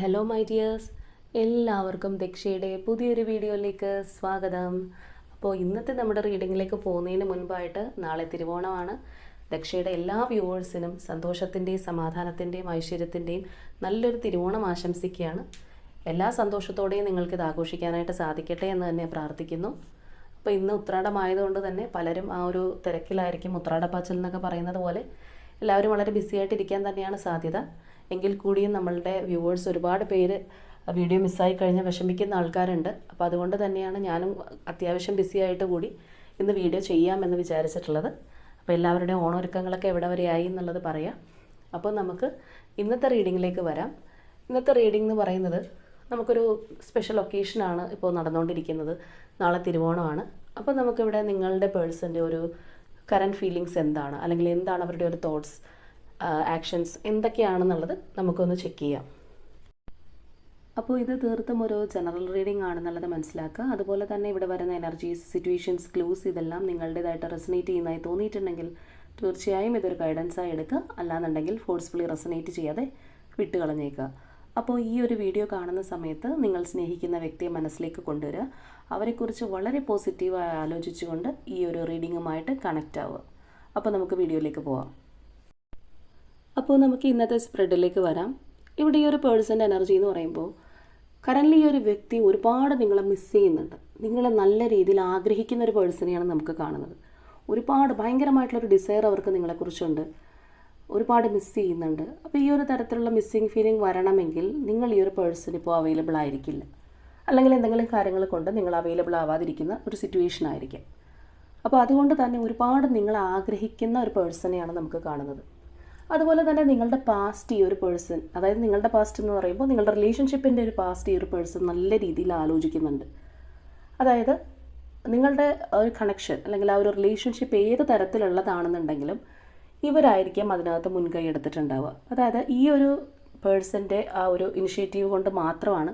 Hello my dears എല്ലാവർക്കും ദക്ഷയുടെ പുതിയൊരു വീഡിയോയിലേക്ക് സ്വാഗതം. അപ്പോൾ ഇന്നത്തെ നമ്മുടെ റീഡിങ്ങിലേക്ക് പോകുന്നതിന് മുൻപായിട്ട് നാളെ തിരുവോണമാണ്. ദക്ഷയുടെ എല്ലാ വ്യൂവേഴ്സിനും സന്തോഷത്തിന്റെയും സമാധാനത്തിന്റെയും ഐശ്വര്യത്തിന്റെയും നല്ലൊരു തിരുവോണം ആശംസിക്കുകയാണ്. എല്ലാ സന്തോഷത്തോടെയും നിങ്ങൾക്ക് ഇത് ആഘോഷിക്കാനായിട്ട് സാധിക്കട്ടെ എന്ന് തന്നെ പ്രാർത്ഥിക്കുന്നു. അപ്പോൾ ഇന്ന് ഉത്രാടമായതുകൊണ്ട് തന്നെ പലരും ആ ഒരു തിരക്കിലായിരിക്കും ഉത്രാടപ്പാച്ചൽ എന്നൊക്കെ പറയുന്നത് പോലെ എല്ലാവരും വളരെ ബിസിയായിട്ടിരിക്കാൻ തന്നെയാണ് സാധ്യത. എങ്കിൽ കൂടിയും നമ്മളുടെ വ്യൂവേഴ്സ് ഒരുപാട് പേര് വീഡിയോ മിസ്സായി കഴിഞ്ഞാൽ വിഷമിക്കുന്ന ആൾക്കാരുണ്ട്. അപ്പോൾ അതുകൊണ്ട് തന്നെയാണ് ഞാനും അത്യാവശ്യം ബിസി ആയിട്ട് കൂടി ഇന്ന് വീഡിയോ ചെയ്യാമെന്ന് വിചാരിച്ചിട്ടുള്ളത്. അപ്പോൾ എല്ലാവരുടെയും ഓണൊരുക്കങ്ങളൊക്കെ എവിടെ വരെയായി എന്നുള്ളത് പറയാം. അപ്പോൾ നമുക്ക് ഇന്നത്തെ റീഡിങ്ങിലേക്ക് വരാം. ഇന്നത്തെ റീഡിംഗ് എന്ന് പറയുന്നത് നമുക്കൊരു സ്പെഷ്യൽ ഒക്കേഷനാണ് ഇപ്പോൾ നടന്നുകൊണ്ടിരിക്കുന്നത്. നാളെ തിരുവോണമാണ്. അപ്പോൾ നമുക്കിവിടെ നിങ്ങളുടെ പേഴ്സന്റെ ഒരു കറന്റ് ഫീലിങ്സ് എന്താണ്? അല്ലെങ്കിൽ എന്താണ് അവരുടെ ഒരു തോട്ട്സ് ആക്ഷൻസ് എന്തൊക്കെയാണെന്നുള്ളത് നമുക്കൊന്ന് ചെക്ക് ചെയ്യാം. അപ്പോൾ ഇത് തീർത്തും ഒരു ജനറൽ റീഡിംഗ് ആണെന്നുള്ളത് മനസ്സിലാക്കുക. അതുപോലെ തന്നെ ഇവിടെ വരുന്ന എനർജീസ് സിറ്റുവേഷൻസ് ക്ലൂസ് ഇതെല്ലാം നിങ്ങളുടേതായിട്ട് റെസനേറ്റ് ചെയ്യുന്നതായി തോന്നിയിട്ടുണ്ടെങ്കിൽ തീർച്ചയായും ഇതൊരു ഗൈഡൻസായി എടുക്കുക. അല്ലാന്നുണ്ടെങ്കിൽ ഫോഴ്സ്ഫുള്ളി റെസനേറ്റ് ചെയ്യാതെ വിട്ടുകളഞ്ഞേക്കുക. അപ്പോൾ ഈ ഒരു വീഡിയോ കാണുന്ന സമയത്ത് നിങ്ങൾ സ്നേഹിക്കുന്ന വ്യക്തിയെ മനസ്സിലേക്ക് കൊണ്ടുവരിക. അവരെക്കുറിച്ച് വളരെ പോസിറ്റീവായി ആലോചിച്ചുകൊണ്ട് ഈ ഒരു റീഡിങ്ങുമായിട്ട് കണക്റ്റ് ആവുക. അപ്പോൾ നമുക്ക് വീഡിയോയിലേക്ക് പോവാം. അപ്പോൾ നമുക്ക് ഇന്നത്തെ സ്പ്രെഡിലേക്ക് വരാം. ഇവിടെ ഈ ഒരു പേഴ്സന്റെ എനർജി എന്ന് പറയുമ്പോൾ കറന്റ്ലി ഈ ഒരു വ്യക്തി ഒരുപാട് നിങ്ങളെ മിസ് ചെയ്യുന്നുണ്ട്. നിങ്ങളെ നല്ല രീതിയിൽ ആഗ്രഹിക്കുന്ന ഒരു പേഴ്സണെയാണ് നമുക്ക് കാണുന്നത്. ഒരുപാട് ഭയങ്കരമായിട്ടുള്ളൊരു ഡിസയർ അവർക്ക് നിങ്ങളെക്കുറിച്ചുണ്ട് ഒരുപാട് മിസ് ചെയ്യുന്നുണ്ട്. അപ്പോൾ ഈ ഒരു തരത്തിലുള്ള മിസ്സിങ് ഫീലിംഗ് വരണമെങ്കിൽ നിങ്ങൾ ഈ ഒരു പേഴ്സൺ ഇപ്പോൾ അവൈലബിൾ ആയിരിക്കില്ല. അല്ലെങ്കിൽ എന്തെങ്കിലും കാര്യങ്ങൾ കൊണ്ട് നിങ്ങൾ അവൈലബിൾ ആവാതിരിക്കുന്ന ഒരു സിറ്റുവേഷൻ ആയിരിക്കാം. അപ്പോൾ അതുകൊണ്ട് തന്നെ ഒരുപാട് നിങ്ങൾ ആഗ്രഹിക്കുന്ന ഒരു പേഴ്സണെയാണ് നമുക്ക് കാണുന്നത്. അതുപോലെ തന്നെ നിങ്ങളുടെ പാസ്റ്റ് ഈ ഒരു പേഴ്സൺ അതായത് നിങ്ങളുടെ പാസ്റ്റ് എന്ന് പറയുമ്പോൾ നിങ്ങളുടെ റിലേഷൻഷിപ്പിന്റെ ഒരു പാസ്റ്റ് ഈ ഒരു പേഴ്സൺ നല്ല രീതിയിൽ ആലോചിക്കുന്നുണ്ട്. അതായത് നിങ്ങളുടെ ഒരു കണക്ഷൻ അല്ലെങ്കിൽ ആ ഒരു റിലേഷൻഷിപ്പ് ഏത് തരത്തിലുള്ളതാണെന്നുണ്ടെങ്കിലും ഇവരായിരിക്കും അതിനകത്ത് മുൻകൈ എടുത്തിട്ടുണ്ടാവുക. അതായത് ഈ ഒരു പേഴ്സന്റെ ആ ഒരു ഇനിഷ്യേറ്റീവ് കൊണ്ട് മാത്രമാണ്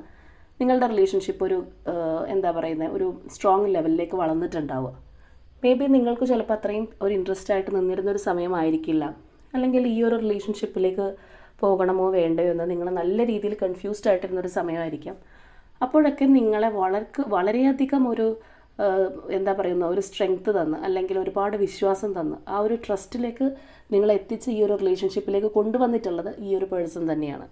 നിങ്ങളുടെ റിലേഷൻഷിപ്പ് ഒരു എന്താ പറയുന്നത് ഒരു സ്ട്രോങ് ലെവലിലേക്ക് വളർന്നിട്ടുണ്ടാവുക. മേ ബി നിങ്ങൾക്ക് ചിലപ്പോൾ അത്രയും ഒരു ഇൻട്രസ്റ്റ് ആയിട്ട് നിന്നിരുന്ന ഒരു സമയമായിരിക്കില്ല. അല്ലെങ്കിൽ ഈ ഒരു റിലേഷൻഷിപ്പിലേക്ക് പോകണമോ വേണ്ടയോ എന്ന് നിങ്ങൾ നല്ല രീതിയിൽ കൺഫ്യൂസ്ഡ് ആയിട്ടിരുന്നൊരു സമയമായിരിക്കാം. അപ്പോഴൊക്കെ നിങ്ങളെ വളർക്ക് വളരെയധികം ഒരു എന്താ പറയുന്ന ഒരു സ്ട്രെങ്ത് തന്ന് അല്ലെങ്കിൽ ഒരുപാട് വിശ്വാസം തന്ന് ആ ഒരു ട്രസ്റ്റിലേക്ക് നിങ്ങളെ എത്തിച്ച് ഈ ഒരു റിലേഷൻഷിപ്പിലേക്ക് കൊണ്ടുവന്നിട്ടുള്ളത് ഈ ഒരു പേഴ്സൺ തന്നെയാണ്.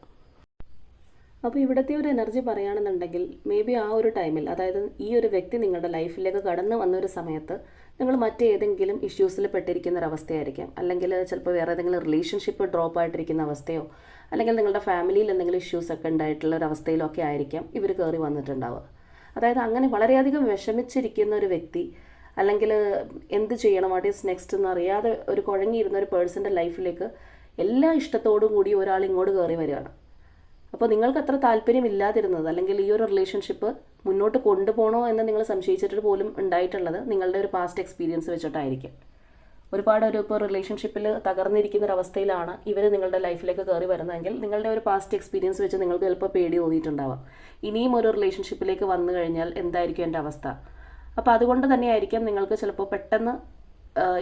അപ്പോൾ ഇവിടുത്തെ ഒരു എനർജി പറയുകയാണെന്നുണ്ടെങ്കിൽ മേ ബി ആ ഒരു ടൈമിൽ അതായത് ഈ ഒരു വ്യക്തി നിങ്ങളുടെ ലൈഫിലേക്ക് കടന്നു വന്ന ഒരു സമയത്ത് നിങ്ങൾ മറ്റേതെങ്കിലും ഇഷ്യൂസിൽ പെട്ടിരിക്കുന്ന ഒരു അവസ്ഥയായിരിക്കാം. അല്ലെങ്കിൽ ചിലപ്പോൾ വേറെ ഏതെങ്കിലും റിലേഷൻഷിപ്പ് ഡ്രോപ്പ് ആയിട്ടിരിക്കുന്ന അവസ്ഥയോ അല്ലെങ്കിൽ നിങ്ങളുടെ ഫാമിലിയിൽ എന്തെങ്കിലും ഇഷ്യൂസ് ഒക്കെ ഉണ്ടായിട്ടുള്ള ഒരു അവസ്ഥയിലൊക്കെ ആയിരിക്കാം ഇവർ കയറി വന്നിട്ടുണ്ടാവുക. അതായത് അങ്ങനെ വളരെയധികം വിഷമിച്ചിരിക്കുന്ന ഒരു വ്യക്തി അല്ലെങ്കിൽ എന്ത് ചെയ്യണം വാട്ട് ഈസ് നെക്സ്റ്റ് എന്ന് അറിയാതെ ഒരു കുഴങ്ങിയിരുന്ന ഒരു പേഴ്സന്റെ ലൈഫിലേക്ക് എല്ലാ ഇഷ്ടത്തോടും കൂടി ഒരാൾ ഇങ്ങോട്ട് കയറി വരികയാണ്. അപ്പോൾ നിങ്ങൾക്ക് അത്ര താല്പര്യമില്ലാതിരുന്നത് അല്ലെങ്കിൽ ഈ ഒരു റിലേഷൻഷിപ്പ് മുന്നോട്ട് കൊണ്ടുപോകണോ എന്ന് നിങ്ങൾ സംശയിച്ചിട്ട് പോലും ഉണ്ടായിട്ടുള്ളത് നിങ്ങളുടെ ഒരു പാസ്റ്റ് എക്സ്പീരിയൻസ് വെച്ചിട്ടായിരിക്കും. ഒരുപാട് ഒരു ഇപ്പോൾ റിലേഷൻഷിപ്പിൽ തകർന്നിരിക്കുന്ന ഒരു അവസ്ഥയിലാണ് ഇവർ നിങ്ങളുടെ ലൈഫിലേക്ക് കയറി വരുന്നതെങ്കിൽ നിങ്ങളുടെ ഒരു പാസ്റ്റ് എക്സ്പീരിയൻസ് വെച്ച് നിങ്ങൾക്ക് ചിലപ്പോൾ പേടി തോന്നിയിട്ടുണ്ടാവാം. ഇനിയും ഒരു റിലേഷൻഷിപ്പിലേക്ക് വന്നു കഴിഞ്ഞാൽ എന്തായിരിക്കും എന്റെ അവസ്ഥ? അപ്പോൾ അതുകൊണ്ട് തന്നെയായിരിക്കാം നിങ്ങൾക്ക് ചിലപ്പോൾ പെട്ടെന്ന്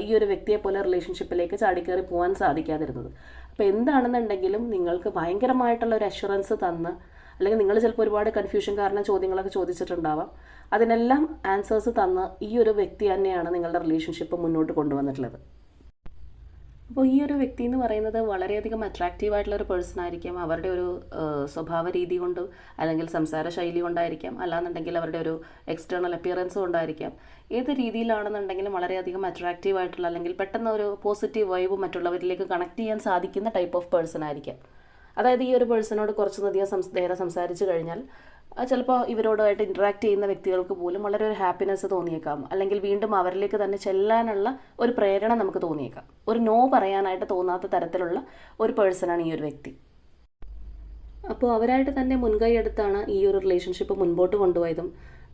ഈ ഒരു വ്യക്തിയെ പോലെ റിലേഷൻഷിപ്പിലേക്ക് ചാടിക്കയറി പോകാൻ സാധിക്കാതിരുന്നത്. അപ്പോൾ എന്താണെന്നുണ്ടെങ്കിലും നിങ്ങൾക്ക് ഭയങ്കരമായിട്ടുള്ള ഒരു അഷുറൻസ് തന്ന് അല്ലെങ്കിൽ നിങ്ങൾ ചിലപ്പോൾ ഒരുപാട് കൺഫ്യൂഷൻ കാരണം ചോദ്യങ്ങളൊക്കെ ചോദിച്ചിട്ടുണ്ടാവാം. അതിനെല്ലാം ആൻസേഴ്സ് തന്ന് ഈ ഒരു വ്യക്തി തന്നെയാണ് നിങ്ങളുടെ റിലേഷൻഷിപ്പ് മുന്നോട്ട് കൊണ്ടുവന്നിട്ടുള്ളത്. അപ്പോൾ ഈ ഒരു വ്യക്തി എന്ന് പറയുന്നത് വളരെയധികം അട്രാക്റ്റീവ് ആയിട്ടുള്ള ഒരു പേഴ്സൺ ആയിരിക്കാം. അവരുടെ ഒരു സ്വഭാവ രീതി കൊണ്ട് അല്ലെങ്കിൽ സംസാര ശൈലി കൊണ്ടായിരിക്കാം. അല്ലാന്നുണ്ടെങ്കിൽ അവരുടെ ഒരു എക്സ്റ്റേണൽ അപ്പിയറൻസ് കൊണ്ടായിരിക്കാം. ഏത് രീതിയിലാണെന്നുണ്ടെങ്കിലും വളരെയധികം അട്രാക്റ്റീവ് ആയിട്ടുള്ള അല്ലെങ്കിൽ പെട്ടെന്ന് ഒരു പോസിറ്റീവ് വൈബ് മറ്റുള്ളവരിലേക്ക് കണക്ട് ചെയ്യാൻ സാധിക്കുന്ന ടൈപ്പ് ഓഫ് പേഴ്സൺ ആയിരിക്കാം. അതായത് ഈ ഒരു പേഴ്സണോട് കുറച്ചധികം നേരെ സംസാരിച്ച് കഴിഞ്ഞാൽ ചിലപ്പോൾ ഇവരോടായിട്ട് ഇൻട്രാക്ട് ചെയ്യുന്ന വ്യക്തികൾക്ക് പോലും വളരെ ഒരു ഹാപ്പിനെസ് തോന്നിയേക്കാം. അല്ലെങ്കിൽ വീണ്ടും അവരിലേക്ക് തന്നെ ചെല്ലാനുള്ള ഒരു പ്രേരണ നമുക്ക് തോന്നിയേക്കാം. ഒരു നോ പറയാനായിട്ട് തോന്നാത്ത തരത്തിലുള്ള ഒരു പേഴ്സണാണ് ഈ ഒരു വ്യക്തി. അപ്പോൾ അവരായിട്ട് തന്നെ മുൻകൈ എടുത്താണ് ഈ ഒരു റിലേഷൻഷിപ്പ് മുൻപോട്ട് കൊണ്ടുപോയതും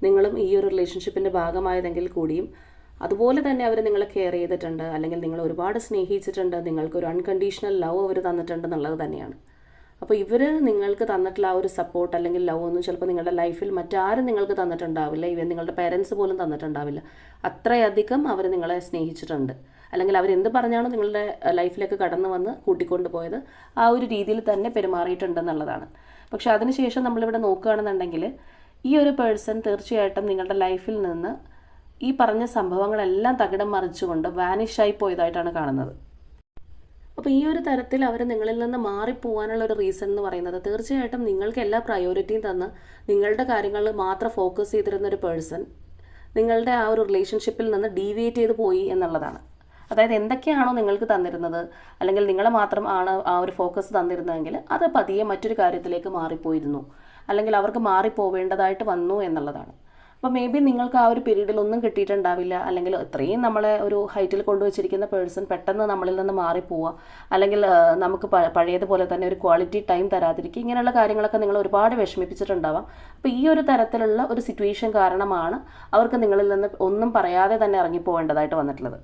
നിങ്ങളും ഈ ഒരു റിലേഷൻഷിപ്പിന്റെ ഭാഗമായതെങ്കിൽ കൂടിയും അതുപോലെ തന്നെ അവർ നിങ്ങളെ കെയർ ചെയ്തിട്ടുണ്ട് അല്ലെങ്കിൽ നിങ്ങൾ ഒരുപാട് സ്നേഹിച്ചിട്ടുണ്ട് നിങ്ങൾക്കൊരു അൺകണ്ടീഷണൽ ലവ് അവർ തന്നിട്ടുണ്ട് എന്നുള്ളത് തന്നെയാണ്. അപ്പോൾ ഇവർ നിങ്ങൾക്ക് തന്നിട്ടുള്ള ആ ഒരു സപ്പോർട്ട് അല്ലെങ്കിൽ ലവ് ഒന്നും ചിലപ്പോൾ നിങ്ങളുടെ ലൈഫിൽ മറ്റാരും നിങ്ങൾക്ക് തന്നിട്ടുണ്ടാവില്ല. ഇവ നിങ്ങളുടെ പേരൻസ് പോലും തന്നിട്ടുണ്ടാവില്ല. അത്രയധികം അവർ നിങ്ങളെ സ്നേഹിച്ചിട്ടുണ്ട്. അല്ലെങ്കിൽ അവരെന്ത് പറഞ്ഞാണോ നിങ്ങളുടെ ലൈഫിലേക്ക് കടന്നു വന്ന് കൂട്ടിക്കൊണ്ട് പോയത് ആ ഒരു രീതിയിൽ തന്നെ പെരുമാറിയിട്ടുണ്ടെന്നുള്ളതാണ്. പക്ഷേ അതിനുശേഷം നമ്മളിവിടെ നോക്കുകയാണെന്നുണ്ടെങ്കിൽ ഈ ഒരു പേഴ്സൺ തീർച്ചയായിട്ടും നിങ്ങളുടെ ലൈഫിൽ നിന്ന് ഈ പറഞ്ഞ സംഭവങ്ങളെല്ലാം തകിടം മറിച്ചുകൊണ്ട് വാനിഷായി പോയതായിട്ടാണ് കാണുന്നത്. അപ്പോൾ ഈ ഒരു തരത്തിൽ അവർ നിങ്ങളിൽ നിന്ന് മാറിപ്പോവാനുള്ള ഒരു റീസൺ എന്ന് പറയുന്നത് തീർച്ചയായിട്ടും നിങ്ങൾക്ക് എല്ലാ പ്രയോറിറ്റിയും തന്ന് നിങ്ങളുടെ കാര്യങ്ങളിൽ മാത്രം ഫോക്കസ് ചെയ്തിരുന്ന ഒരു പേഴ്സൺ നിങ്ങളുടെ ആ ഒരു റിലേഷൻഷിപ്പിൽ നിന്ന് ഡീവിയേറ്റ് ചെയ്ത് പോയി എന്നുള്ളതാണ്. അതായത് എന്തൊക്കെയാണോ നിങ്ങൾക്ക് തന്നിരുന്നത് അല്ലെങ്കിൽ നിങ്ങളെ മാത്രം ആണ് ആ ഒരു ഫോക്കസ് തന്നിരുന്നതെങ്കിൽ അത് പതിയെ മറ്റൊരു കാര്യത്തിലേക്ക് മാറിപ്പോയിരുന്നു അല്ലെങ്കിൽ അവർക്ക് മാറിപ്പോവേണ്ടതായിട്ട് വന്നു എന്നുള്ളതാണ്. അപ്പോൾ മേ ബി നിങ്ങൾക്ക് ആ ഒരു പീരീഡിൽ ഒന്നും കിട്ടിയിട്ടുണ്ടാവില്ല. അല്ലെങ്കിൽ ഇത്രയും നമ്മളെ ഒരു ഹൈറ്റിൽ കൊണ്ടുവച്ചിരിക്കുന്ന പേഴ്സൺ പെട്ടെന്ന് നമ്മളിൽ നിന്ന് മാറിപ്പോവുക. അല്ലെങ്കിൽ നമുക്ക് പഴയതുപോലെ തന്നെ ഒരു ക്വാളിറ്റി ടൈം തരാതിരിക്കുക. ഇങ്ങനെയുള്ള കാര്യങ്ങളൊക്കെ നിങ്ങൾ ഒരുപാട് വിഷമിപ്പിച്ചിട്ടുണ്ടാവാം. അപ്പോൾ ഈ ഒരു തരത്തിലുള്ള ഒരു സിറ്റുവേഷൻ കാരണമാണ് അവർക്ക് നിങ്ങളിൽ നിന്ന് ഒന്നും പറയാതെ തന്നെ ഇറങ്ങിപ്പോവേണ്ടതായിട്ട് വന്നിട്ടുള്ളത്.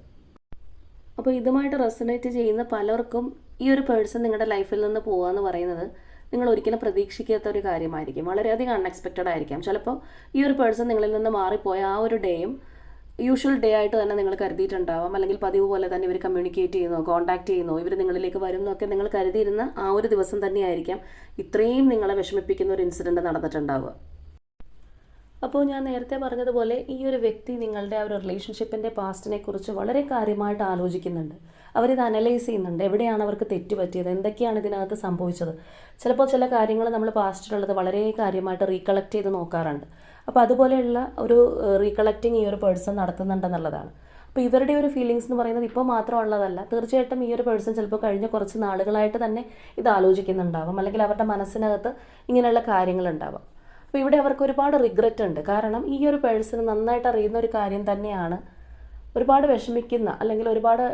അപ്പോൾ ഇതുമായിട്ട് റെസനേറ്റ് ചെയ്യുന്ന പലർക്കും ഈ ഒരു പേഴ്സൺ നിങ്ങളുടെ ലൈഫിൽ നിന്ന് പോകുക എന്ന് പറയുന്നത് നിങ്ങൾ ഒരിക്കലും പ്രതീക്ഷിക്കാത്ത ഒരു കാര്യമായിരിക്കും. വളരെയധികം അൺഎക്സ്പെക്റ്റഡ് ആയിരിക്കാം. ചിലപ്പോൾ ഈ ഒരു പേഴ്സൺ നിങ്ങളിൽ നിന്ന് മാറിപ്പോയ ആ ഒരു ഡേയും യൂഷ്വൽ ഡേ ആയിട്ട് തന്നെ നിങ്ങൾ കരുതിയിട്ടുണ്ടാവാം. അല്ലെങ്കിൽ പതിവ് പോലെ തന്നെ ഇവർ കമ്മ്യൂണിക്കേറ്റ് ചെയ്യുന്നു കോൺടാക്ട് ചെയ്യുന്നു ഇവർ നിങ്ങളിലേക്ക് വരും എന്നൊക്കെ നിങ്ങൾ കരുതിയിരുന്ന ആ ഒരു ദിവസം തന്നെയായിരിക്കാം ഇത്രയും നിങ്ങളെ വിഷമിപ്പിക്കുന്ന ഒരു ഇൻസിഡന്റ് നടന്നിട്ടുണ്ടാവുക. അപ്പോൾ ഞാൻ നേരത്തെ പറഞ്ഞതുപോലെ ഈ ഒരു വ്യക്തി നിങ്ങളുടെ ആ ഒരു റിലേഷൻഷിപ്പിന്റെ പാസ്റ്റിനെ കുറിച്ച് വളരെ കാര്യമായിട്ട് ആലോചിക്കുന്നുണ്ട്. അവരിത് അനലൈസ് ചെയ്യുന്നുണ്ട്. എവിടെയാണ് അവർക്ക് തെറ്റ് പറ്റിയത്? എന്തൊക്കെയാണ് ഇതിനകത്ത് സംഭവിച്ചത്? ചിലപ്പോൾ ചില കാര്യങ്ങൾ നമ്മൾ പാസ്റ്റിലുള്ളത് വളരെ കാര്യമായിട്ട് റീകളക്ട് ചെയ്ത് നോക്കാറുണ്ട്. അപ്പോൾ അതുപോലെയുള്ള ഒരു റീകളക്റ്റിംഗ് ഈ ഒരു പേഴ്സൺ നടത്തുന്നുണ്ടെന്നുള്ളതാണ്. അപ്പോൾ ഇവരുടെ ഒരു ഫീലിങ്സ് എന്ന് പറയുന്നത് ഇപ്പോൾ മാത്രമുള്ളതല്ല. തീർച്ചയായിട്ടും ഈ ഒരു പേഴ്സൺ ചിലപ്പോൾ കഴിഞ്ഞ കുറച്ച് നാളുകളായിട്ട് തന്നെ ഇത് ആലോചിക്കുന്നുണ്ടാവും. അല്ലെങ്കിൽ അവരുടെ മനസ്സിനകത്ത് ഇങ്ങനെയുള്ള കാര്യങ്ങളുണ്ടാവാം. അപ്പോൾ ഇവിടെ അവർക്ക് ഒരുപാട് റിഗ്രറ്റ് ഉണ്ട്. കാരണം ഈ ഒരു പേഴ്സൺ നന്നായിട്ട് അറിയുന്ന ഒരു കാര്യം തന്നെയാണ് ഒരുപാട് വിഷമിക്കുന്ന അല്ലെങ്കിൽ ഒരുപാട്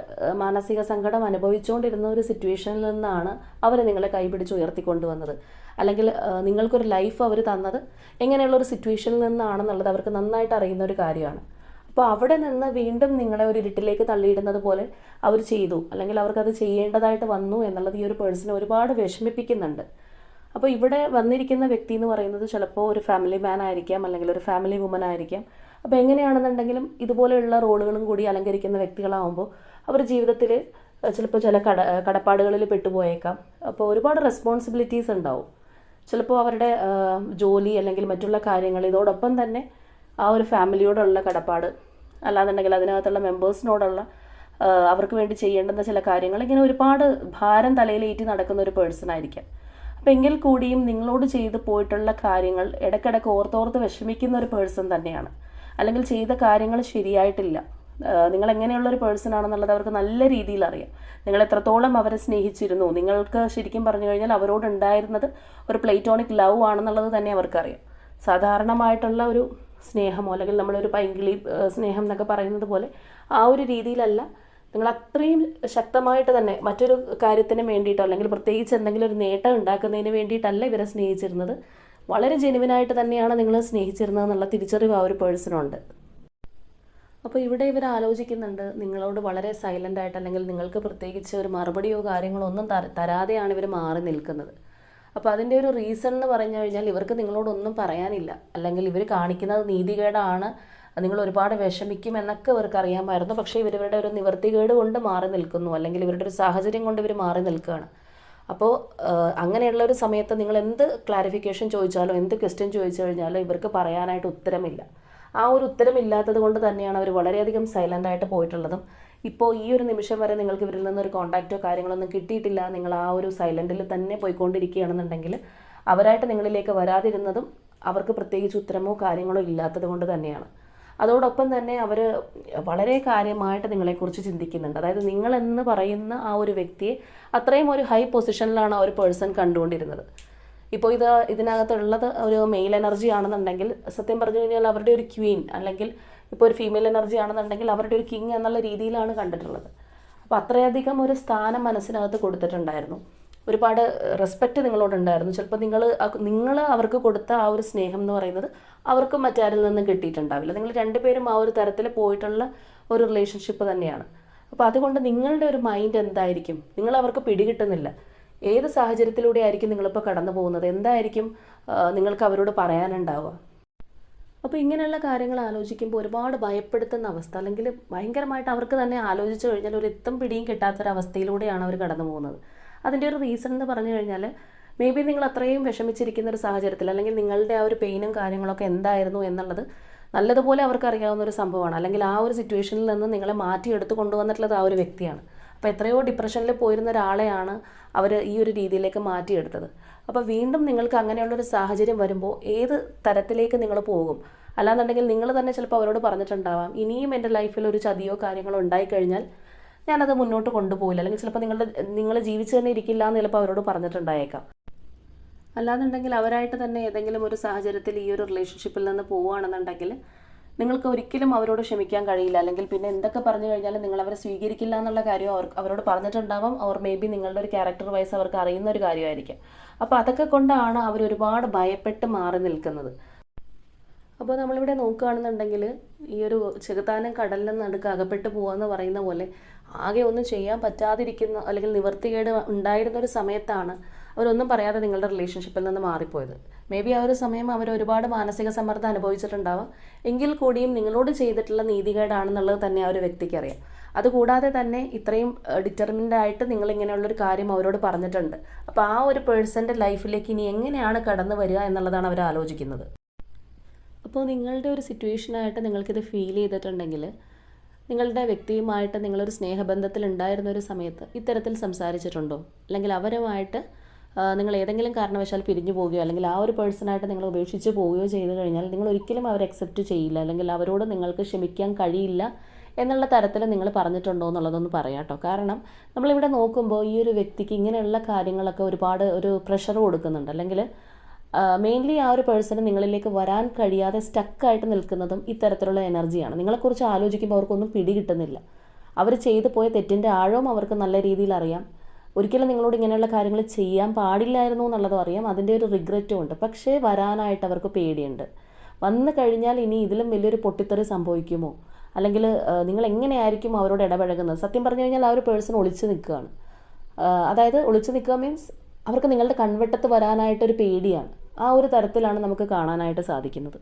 മാനസിക സങ്കടം അനുഭവിച്ചുകൊണ്ടിരുന്ന ഒരു സിറ്റുവേഷനിൽ നിന്നാണ് അവർ നിങ്ങളെ കൈപിടിച്ച് ഉയർത്തിക്കൊണ്ടുവന്നത്. അല്ലെങ്കിൽ നിങ്ങൾക്കൊരു ലൈഫ് അവർ തന്നത് എങ്ങനെയുള്ള ഒരു സിറ്റുവേഷനിൽ നിന്നാണെന്നുള്ളത് അവർക്ക് നന്നായിട്ട് അറിയുന്ന ഒരു കാര്യമാണ്. അപ്പോൾ അവിടെ നിന്ന് വീണ്ടും നിങ്ങളെ ഒരു ഇരുട്ടിലേക്ക് തള്ളിയിടുന്നത് പോലെ അവർ ചെയ്തു. അല്ലെങ്കിൽ അവർക്കത് ചെയ്യേണ്ടതായിട്ട് വന്നു എന്നുള്ളത് ഈ ഒരു പേഴ്സണെ ഒരുപാട് വിഷമിപ്പിക്കുന്നുണ്ട്. അപ്പോൾ ഇവിടെ വന്നിരിക്കുന്ന വ്യക്തി എന്ന് പറയുന്നത് ചിലപ്പോൾ ഒരു ഫാമിലി മാൻ ആയിരിക്കാം അല്ലെങ്കിൽ ഒരു ഫാമിലി വുമൻ ആയിരിക്കാം. അപ്പോൾ എങ്ങനെയാണെന്നുണ്ടെങ്കിലും ഇതുപോലെയുള്ള റോളുകളും കൂടി അലങ്കരിക്കുന്ന വ്യക്തികളാവുമ്പോൾ അവർ ജീവിതത്തിൽ ചിലപ്പോൾ ചില കട കടപ്പാടുകളിൽ പെട്ടുപോയേക്കാം. അപ്പോൾ ഒരുപാട് റെസ്പോൺസിബിലിറ്റീസ് ഉണ്ടാവും. ചിലപ്പോൾ അവരുടെ ജോലി അല്ലെങ്കിൽ മറ്റുള്ള കാര്യങ്ങൾ ഇതോടൊപ്പം തന്നെ ആ ഒരു ഫാമിലിയോടുള്ള കടപ്പാട് അല്ലാന്നുണ്ടെങ്കിൽ അതിനകത്തുള്ള മെമ്പേഴ്സിനോടുള്ള അവർക്ക് വേണ്ടി ചെയ്യേണ്ടുന്ന ചില കാര്യങ്ങൾ ഇങ്ങനെ ഒരുപാട് ഭാരം തലയിലേറ്റി നടക്കുന്ന ഒരു പേഴ്സൺ ആയിരിക്കാം. അപ്പം എങ്കിൽ കൂടിയും നിങ്ങളോട് ചെയ്ത് പോയിട്ടുള്ള കാര്യങ്ങൾ ഇടയ്ക്കിടയ്ക്ക് ഓർത്തോർത്ത് വിഷമിക്കുന്ന ഒരു പേഴ്സൺ തന്നെയാണ്. അല്ലെങ്കിൽ ചെയ്ത കാര്യങ്ങൾ ശരിയായിട്ടില്ല. നിങ്ങൾ എങ്ങനെയുള്ളൊരു പേഴ്സൺ ആണെന്നുള്ളത് അവർക്ക് നല്ല രീതിയിൽ അറിയാം. നിങ്ങൾ എത്രത്തോളം അവരെ സ്നേഹിച്ചിരുന്നു. നിങ്ങൾക്ക് ശരിക്കും പറഞ്ഞു കഴിഞ്ഞാൽ അവരോടുണ്ടായിരുന്നത് ഒരു പ്ലേറ്റോണിക് ലവ് ആണെന്നുള്ളത് തന്നെ അവർക്കറിയാം. സാധാരണമായിട്ടുള്ള ഒരു സ്നേഹമോ അല്ലെങ്കിൽ നമ്മളൊരു പൈങ്കിളി സ്നേഹം എന്നൊക്കെ പറയുന്നത് പോലെ ആ ഒരു രീതിയിലല്ല. നിങ്ങൾ അത്രയും ശക്തമായിട്ട് തന്നെ മറ്റൊരു കാര്യത്തിന് വേണ്ടിയിട്ടോ അല്ലെങ്കിൽ പ്രത്യേകിച്ച് എന്തെങ്കിലും ഒരു നേട്ടം ഉണ്ടാക്കുന്നതിന് വേണ്ടിയിട്ടല്ല ഇവരെ സ്നേഹിച്ചിരുന്നത്. വളരെ ജെനുവിനായിട്ട് തന്നെയാണ് നിങ്ങൾ സ്നേഹിച്ചിരുന്നത് എന്നുള്ള തിരിച്ചറിവ് ആ ഒരു പേഴ്സണുണ്ട് അപ്പോൾ ഇവിടെ ഇവർ ആലോചിക്കുന്നുണ്ട് നിങ്ങളോട് വളരെ സൈലന്റ് ആയിട്ട് അല്ലെങ്കിൽ നിങ്ങൾക്ക് പ്രത്യേകിച്ച് ഒരു മറുപടിയോ കാര്യങ്ങളോ ഒന്നും തര തരാതെയാണ് ഇവർ മാറി നിൽക്കുന്നത്. അപ്പോൾ അതിന്റെ ഒരു റീസൺ എന്ന് പറഞ്ഞു കഴിഞ്ഞാൽ ഇവർക്ക് നിങ്ങളോടൊന്നും പറയാനില്ല. അല്ലെങ്കിൽ ഇവർ കാണിക്കുന്നത് നീതികേടാണ് നിങ്ങൾ ഒരുപാട് വിഷമിക്കും എന്നൊക്കെ ഇവർക്ക് അറിയാമായിരുന്നു. പക്ഷേ ഇവരുടെ ഒരു നിവർത്തികേട് കൊണ്ട് മാറി നിൽക്കുന്നു. അല്ലെങ്കിൽ ഇവരുടെ ഒരു സാഹചര്യം കൊണ്ട് ഇവർ മാറി നിൽക്കുകയാണ്. അപ്പോൾ അങ്ങനെയുള്ള ഒരു സമയത്ത് നിങ്ങൾ എന്ത് ക്ലാരിഫിക്കേഷൻ ചോദിച്ചാലോ എന്ത് ക്വസ്റ്റ്യൻ ചോദിച്ചു കഴിഞ്ഞാലോ ഇവർക്ക് പറയാനായിട്ട് ഉത്തരമില്ല. ആ ഒരു ഉത്തരമില്ലാത്തത് കൊണ്ട് തന്നെയാണ് അവർ വളരെയധികം സൈലന്റ് ആയിട്ട് പോയിട്ടുള്ളതും. ഇപ്പോൾ ഈ ഒരു നിമിഷം വരെ നിങ്ങൾക്ക് ഇവരിൽ നിന്നൊരു കോൺടാക്റ്റോ കാര്യങ്ങളൊന്നും കിട്ടിയിട്ടില്ല. നിങ്ങൾ ആ ഒരു സൈലന്റിൽ തന്നെ പോയിക്കൊണ്ടിരിക്കുകയാണെന്നുണ്ടെങ്കിൽ അവരായിട്ട് നിങ്ങളിലേക്ക് വരാതിരുന്നതും അവർക്ക് പ്രത്യേകിച്ച് ഉത്തരമോ കാര്യങ്ങളോ ഇല്ലാത്തത് കൊണ്ട് തന്നെയാണ്. അതോടൊപ്പം തന്നെ അവർ വളരെ കാര്യമായിട്ട് നിങ്ങളെക്കുറിച്ച് ചിന്തിക്കുന്നുണ്ട്. അതായത് നിങ്ങളെന്ന് പറയുന്ന ആ ഒരു വ്യക്തിയെ അത്രയും ഒരു ഹൈ പൊസിഷനിലാണ് ആ ഒരു പേഴ്സൺ കണ്ടുകൊണ്ടിരുന്നത്. ഇപ്പോൾ ഇത് ഇതിനകത്തുള്ളത് ഒരു മെയിൽ എനർജി ആണെന്നുണ്ടെങ്കിൽ സത്യം പറഞ്ഞു കഴിഞ്ഞാൽ അവരുടെ ഒരു ക്വീൻ അല്ലെങ്കിൽ ഇപ്പോൾ ഒരു ഫീമെയിൽ എനർജി ആണെന്നുണ്ടെങ്കിൽ അവരുടെ ഒരു കിങ് എന്നുള്ള രീതിയിലാണ് കണ്ടിട്ടുള്ളത്. അപ്പോൾ അത്രയധികം ഒരു സ്ഥാനം മനസ്സിനകത്ത് കൊടുത്തിട്ടുണ്ടായിരുന്നു. ഒരുപാട് റെസ്പെക്റ്റ് നിങ്ങളോടുണ്ടായിരുന്നു. ചിലപ്പോൾ നിങ്ങൾ നിങ്ങൾ അവർക്ക് കൊടുത്ത ആ ഒരു സ്നേഹം എന്ന് പറയുന്നത് അവർക്ക് മറ്റാരിൽ നിന്നും കിട്ടിയിട്ടുണ്ടാവില്ല. നിങ്ങൾ രണ്ടുപേരും ആ ഒരു തരത്തിൽ പോയിട്ടുള്ള ഒരു റിലേഷൻഷിപ്പ് തന്നെയാണ്. അപ്പോൾ അതുകൊണ്ട് നിങ്ങളുടെ ഒരു മൈൻഡ് എന്തായിരിക്കും? നിങ്ങൾ അവർക്ക് പിടികിട്ടുന്നില്ല. ഏത് സാഹചര്യത്തിലൂടെ ആയിരിക്കും നിങ്ങളിപ്പോൾ കടന്നു പോകുന്നത്? എന്തായിരിക്കും നിങ്ങൾക്ക് അവരോട് പറയാനുണ്ടാവുക? അപ്പോൾ ഇങ്ങനെയുള്ള കാര്യങ്ങൾ ആലോചിക്കുമ്പോൾ ഒരുപാട് ഭയപ്പെടുത്തുന്ന അവസ്ഥ അല്ലെങ്കിൽ ഭയങ്കരമായിട്ട് അവർക്ക് തന്നെ ആലോചിച്ച് കഴിഞ്ഞാൽ ഒരു എത്തും പിടിയും കിട്ടാത്തൊരവസ്ഥയിലൂടെയാണ് അവർ കടന്നു പോകുന്നത്. അതിന്റെ ഒരു റീസൺ എന്ന് പറഞ്ഞു കഴിഞ്ഞാൽ മേ ബി നിങ്ങൾ അത്രയും വിഷമിച്ചിരിക്കുന്ന ഒരു സാഹചര്യത്തിൽ അല്ലെങ്കിൽ നിങ്ങളുടെ ആ ഒരു പെയിനും കാര്യങ്ങളൊക്കെ എന്തായിരുന്നു എന്നുള്ളത് നല്ലതുപോലെ അവർക്ക് അറിയാവുന്ന ഒരു സംഭവമാണ്. അല്ലെങ്കിൽ ആ ഒരു സിറ്റുവേഷനിൽ നിന്ന് നിങ്ങളെ മാറ്റിയെടുത്ത് കൊണ്ടുവന്നിട്ടുള്ളത് ആ ഒരു വ്യക്തിയാണ്. അപ്പോൾ എത്രയോ ഡിപ്രഷനിൽ പോയിരുന്ന ഒരാളെയാണ് അവർ ഈ ഒരു രീതിയിലേക്ക് മാറ്റിയെടുത്തത്. അപ്പോൾ വീണ്ടും നിങ്ങൾക്ക് അങ്ങനെയുള്ളൊരു സാഹചര്യം വരുമ്പോൾ ഏത് തരത്തിലേക്ക് നിങ്ങൾ പോകും? അല്ലാന്നുണ്ടെങ്കിൽ നിങ്ങൾ തന്നെ ചിലപ്പോൾ അവരോട് പറഞ്ഞിട്ടുണ്ടാവാം ഇനിയും എന്റെ ലൈഫിൽ ഒരു ചതിയോ കാര്യങ്ങളോ ഉണ്ടായിക്കഴിഞ്ഞാൽ ഞാനത് മുന്നോട്ട് കൊണ്ടുപോകില്ല. അല്ലെങ്കിൽ ചിലപ്പോൾ നിങ്ങളുടെ നിങ്ങൾ ജീവിച്ചു തന്നെ ഇരിക്കില്ല എന്ന് ചിലപ്പോൾ അവരോട് പറഞ്ഞിട്ടുണ്ടായേക്കാം. അല്ലാന്നുണ്ടെങ്കിൽ അവരായിട്ട് തന്നെ ഏതെങ്കിലും ഒരു സാഹചര്യത്തിൽ ഈ ഒരു റിലേഷൻഷിപ്പിൽ നിന്ന് പോവുകയാണെന്നുണ്ടെങ്കിൽ നിങ്ങൾക്ക് ഒരിക്കലും അവരോട് ക്ഷമിക്കാൻ കഴിയില്ല. അല്ലെങ്കിൽ പിന്നെ എന്തൊക്കെ പറഞ്ഞു കഴിഞ്ഞാലും നിങ്ങൾ അവരെ സ്വീകരിക്കില്ല എന്നുള്ള കാര്യം അവർ അവരോട് പറഞ്ഞിട്ടുണ്ടാവാം. അവർ മേ ബി നിങ്ങളുടെ ഒരു ക്യാരക്ടർ വൈസ് അവർക്ക് അറിയുന്ന ഒരു കാര്യമായിരിക്കും. അപ്പോൾ അതൊക്കെ കൊണ്ടാണ് അവർ ഒരുപാട് ഭയപ്പെട്ട് മാറി നിൽക്കുന്നത്. അപ്പോൾ നമ്മളിവിടെ നോക്കുകയാണെന്നുണ്ടെങ്കിൽ ഈ ഒരു ചെറുതാനം കടലിൽ നടുക്ക് അകപ്പെട്ട് എന്ന് പറയുന്ന പോലെ ആകെ ഒന്നും ചെയ്യാൻ പറ്റാതിരിക്കുന്ന അല്ലെങ്കിൽ നിവർത്തികേട് ഉണ്ടായിരുന്ന ഒരു സമയത്താണ് അവരൊന്നും പറയാതെ നിങ്ങളുടെ റിലേഷൻഷിപ്പിൽ നിന്ന് മാറിപ്പോയത്. മേ ബി ആ ഒരു സമയം അവർ ഒരുപാട് മാനസിക സമ്മർദ്ദം അനുഭവിച്ചിട്ടുണ്ടാവാം. എങ്കിൽ കൂടിയും നിങ്ങളോട് ചെയ്തിട്ടുള്ള നീതികേടാണെന്നുള്ളത് തന്നെ ആ ഒരു വ്യക്തിക്ക് അറിയാം. അതുകൂടാതെ തന്നെ ഇത്രയും ഡിറ്റർമിൻഡ് ആയിട്ട് നിങ്ങൾ ഇങ്ങനെയുള്ളൊരു കാര്യം അവരോട് പറഞ്ഞിട്ടുണ്ട്. അപ്പോൾ ആ ഒരു പേഴ്സന്റെ ലൈഫിലേക്ക് ഇനി എങ്ങനെയാണ് കടന്നു വരിക എന്നുള്ളതാണ് അവർ ആലോചിക്കുന്നത്. അപ്പോൾ നിങ്ങളുടെ ഒരു സിറ്റുവേഷനായിട്ട് നിങ്ങൾക്കിത് ഫീൽ ചെയ്തിട്ടുണ്ടെങ്കിൽ നിങ്ങളുടെ വ്യക്തിയുമായിട്ട് നിങ്ങളൊരു സ്നേഹബന്ധത്തിൽ ഉണ്ടായിരുന്ന ഒരു സമയത്ത് ഇത്തരത്തിൽ സംസാരിച്ചിട്ടുണ്ടോ? അല്ലെങ്കിൽ അവരുമായിട്ട് നിങ്ങൾ ഏതെങ്കിലും കാരണവശാൽ പിരിഞ്ഞു പോവുകയോ അല്ലെങ്കിൽ ആ ഒരു പേഴ്സണായിട്ട് നിങ്ങൾ ഉപേക്ഷിച്ച് പോവുകയോ ചെയ്തു കഴിഞ്ഞാൽ നിങ്ങൾ ഒരിക്കലും അവരെ അക്സെപ്റ്റ് ചെയ്യില്ല. അല്ലെങ്കിൽ അവരോട് നിങ്ങൾക്ക് ക്ഷമിക്കാൻ കഴിയില്ല എന്നുള്ള തരത്തിൽ നിങ്ങൾ പറഞ്ഞിട്ടുണ്ടോ എന്നുള്ളതൊന്ന് പറയാം കേട്ടോ. കാരണം നമ്മളിവിടെ നോക്കുമ്പോൾ ഈ ഒരു വ്യക്തിക്ക് ഇങ്ങനെയുള്ള കാര്യങ്ങളൊക്കെ ഒരുപാട് ഒരു പ്രഷർ കൊടുക്കുന്നുണ്ട്. അല്ലെങ്കിൽ മെയിൻലി ആ ഒരു പേഴ്സണ് നിങ്ങളിലേക്ക് വരാൻ കഴിയാതെ സ്റ്റക്കായിട്ട് നിൽക്കുന്നതും ഇത്തരത്തിലുള്ള എനർജിയാണ് നിങ്ങളെക്കുറിച്ച് ആലോചിക്കുമ്പോൾ അവർക്കൊന്നും പിടി കിട്ടുന്നില്ല. അവർ ചെയ്തു പോയ തെറ്റിന്റെ ആഴവും അവർക്ക് നല്ല രീതിയിൽ അറിയാം. ഒരിക്കലും നിങ്ങളോട് ഇങ്ങനെയുള്ള കാര്യങ്ങൾ ചെയ്യാൻ പാടില്ലായിരുന്നു എന്നുള്ളതും അറിയാം. അതിന്റെ ഒരു റിഗ്രറ്റും ഉണ്ട്. പക്ഷേ വരാനായിട്ട് അവർക്ക് പേടിയുണ്ട്. വന്നു കഴിഞ്ഞാൽ ഇനി ഇതിലും വലിയൊരു പൊട്ടിത്തെറി സംഭവിക്കുമോ? അല്ലെങ്കിൽ നിങ്ങൾ എങ്ങനെയായിരിക്കും അവരോട് ഇടപഴകുന്നത്? സത്യം പറഞ്ഞു കഴിഞ്ഞാൽ ആ ഒരു പേഴ്സൺ ഒളിച്ചു നിൽക്കുകയാണ്. അതായത് ഒളിച്ചു നിൽക്കുക മീൻസ് അവർക്ക് നിങ്ങളുടെ കൺവെട്ടത്ത് വരാനായിട്ടൊരു പേടിയാണ്. ആ ഒരു തരത്തിലാണ് നമുക്ക് കാണാനായിട്ട് സാധിക്കുന്നത്.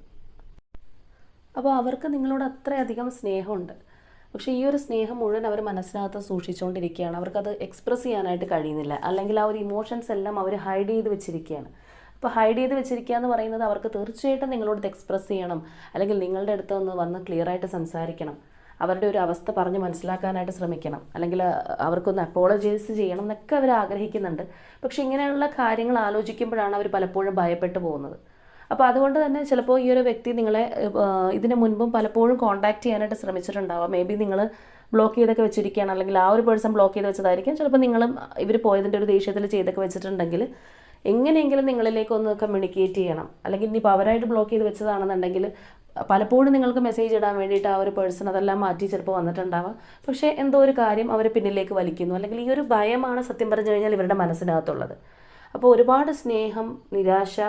അപ്പോൾ അവർക്ക് നിങ്ങളോട് അത്രയധികം സ്നേഹമുണ്ട്. പക്ഷേ ഈ ഒരു സ്നേഹം മുഴുവൻ അവർ മനസ്സിനകത്ത് സൂക്ഷിച്ചുകൊണ്ടിരിക്കുകയാണ്. അവർക്കത് എക്സ്പ്രസ് ചെയ്യാനായിട്ട് കഴിയുന്നില്ല. അല്ലെങ്കിൽ ആ ഒരു ഇമോഷൻസ് എല്ലാം അവർ ഹൈഡ് ചെയ്ത് വെച്ചിരിക്കുകയാണ്. അപ്പോൾ ഹൈഡ് ചെയ്ത് വെച്ചിരിക്കുക എന്ന് പറയുന്നത് അവർക്ക് തീർച്ചയായിട്ടും നിങ്ങളോട് എക്സ്പ്രസ് ചെയ്യണം. അല്ലെങ്കിൽ നിങ്ങളുടെ അടുത്ത് ഒന്ന് വന്ന് ക്ലിയർ ആയിട്ട് സംസാരിക്കണം. അവരുടെ ഒരു അവസ്ഥ പറഞ്ഞ് മനസ്സിലാക്കാനായിട്ട് ശ്രമിക്കണം. അല്ലെങ്കിൽ അവർക്കൊന്ന് അപ്പോളജൈസ് ചെയ്യണം എന്നൊക്കെ അവർ ആഗ്രഹിക്കുന്നുണ്ട്. പക്ഷെ ഇങ്ങനെയുള്ള കാര്യങ്ങൾ ആലോചിക്കുമ്പോഴാണ് അവർ പലപ്പോഴും ഭയപ്പെട്ടു പോകുന്നത്. അപ്പോൾ അതുകൊണ്ട് തന്നെ ചിലപ്പോൾ ഈ ഒരു വ്യക്തി നിങ്ങളെ ഇതിനു മുൻപും പലപ്പോഴും കോൺടാക്ട് ചെയ്യാനായിട്ട് ശ്രമിച്ചിട്ടുണ്ടാവാം. മേ ബി നിങ്ങൾ ബ്ലോക്ക് ചെയ്തൊക്കെ വെച്ചിരിക്കുകയാണ്. അല്ലെങ്കിൽ ആ ഒരു പേഴ്സൺ ബ്ലോക്ക് ചെയ്ത് വെച്ചതായിരിക്കും. ചിലപ്പോൾ നിങ്ങളും ഇവർ പോയതിന്റെ ഒരു ദേഷ്യത്തിൽ ചെയ്തൊക്കെ വെച്ചിട്ടുണ്ടെങ്കിൽ എങ്ങനെയെങ്കിലും നിങ്ങളിലേക്ക് ഒന്ന് കമ്മ്യൂണിക്കേറ്റ് ചെയ്യണം. അല്ലെങ്കിൽ ഇനിയിപ്പോൾ അവരായിട്ട് ബ്ലോക്ക് ചെയ്ത് വെച്ചതാണെന്നുണ്ടെങ്കിൽ പലപ്പോഴും നിങ്ങൾക്ക് മെസ്സേജ് ഇടാൻ വേണ്ടിയിട്ട് ആ ഒരു പേഴ്സൺ അതെല്ലാം മാറ്റി ചിലപ്പോൾ വന്നിട്ടുണ്ടാവാം. പക്ഷേ എന്തോ ഒരു കാര്യം അവരെ പിന്നിലേക്ക് വലിക്കുന്നു. അല്ലെങ്കിൽ ഈ ഒരു ഭയമാണ് സത്യം പറഞ്ഞു കഴിഞ്ഞാൽ ഇവരുടെ മനസ്സിനകത്തുള്ളത്. അപ്പോൾ ഒരുപാട് സ്നേഹം നിരാശ